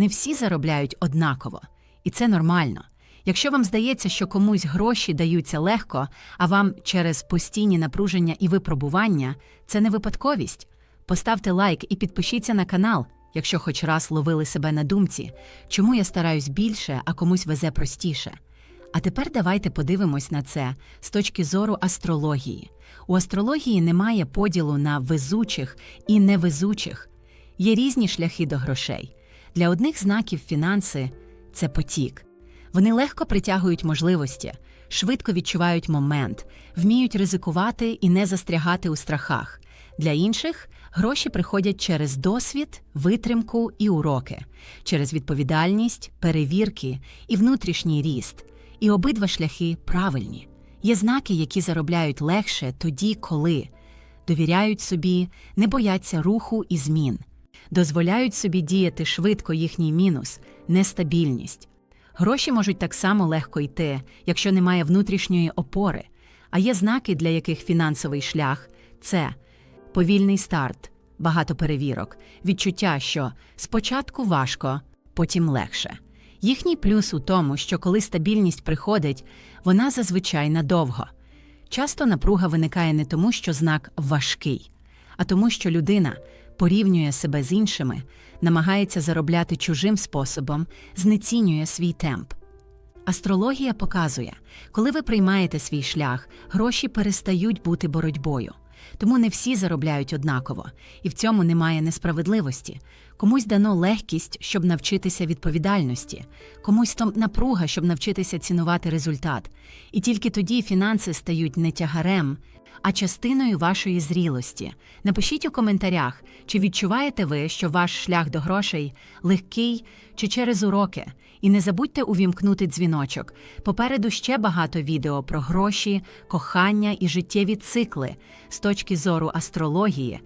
Не всі заробляють однаково, і це нормально. Якщо вам здається, що комусь гроші даються легко, а вам через постійні напруження і випробування, це не випадковість. Поставте лайк і підпишіться на канал, якщо хоч раз ловили себе на думці, чому я стараюсь більше, а комусь везе простіше. А тепер давайте подивимось на це з точки зору астрології. У астрології немає поділу на везучих і невезучих. Є різні шляхи до грошей. Для одних знаків фінанси це потік. Вони легко притягують можливості, швидко відчувають момент, вміють ризикувати і не застрягати у страхах. Для інших гроші приходять через досвід, витримку і уроки, через відповідальність, перевірки і внутрішній ріст. І обидва шляхи правильні. Є знаки, які заробляють легше тоді, коли довіряють собі, не бояться руху і змін, дозволяють собі діяти швидко їхній мінус, нестабільність. Гроші можуть так само легко йти, якщо немає внутрішньої опори, а є знаки, для яких фінансовий шлях це повільний старт, багато перевірок, відчуття, що спочатку важко, потім легше. Їхній плюс у тому, що коли стабільність приходить, вона зазвичай надовго. Часто напруга виникає не тому, що знак важкий, а тому, що людина порівнює себе з іншими, намагається заробляти чужим способом, знецінює свій темп. Астрологія показує, коли ви приймаєте свій шлях, гроші перестають бути боротьбою. Тому не всі заробляють однаково, і в цьому немає несправедливості. Комусь дано легкість, щоб навчитися відповідальності, комусь то напруга, щоб навчитися цінувати результат. І тільки тоді фінанси стають не тягарем, а частиною вашої зрілості. Напишіть у коментарях, чи відчуваєте ви, що ваш шлях до грошей легкий чи через уроки. І не забудьте увімкнути дзвіночок. Попереду ще багато відео про гроші, кохання і життєві цикли точки зору астрології.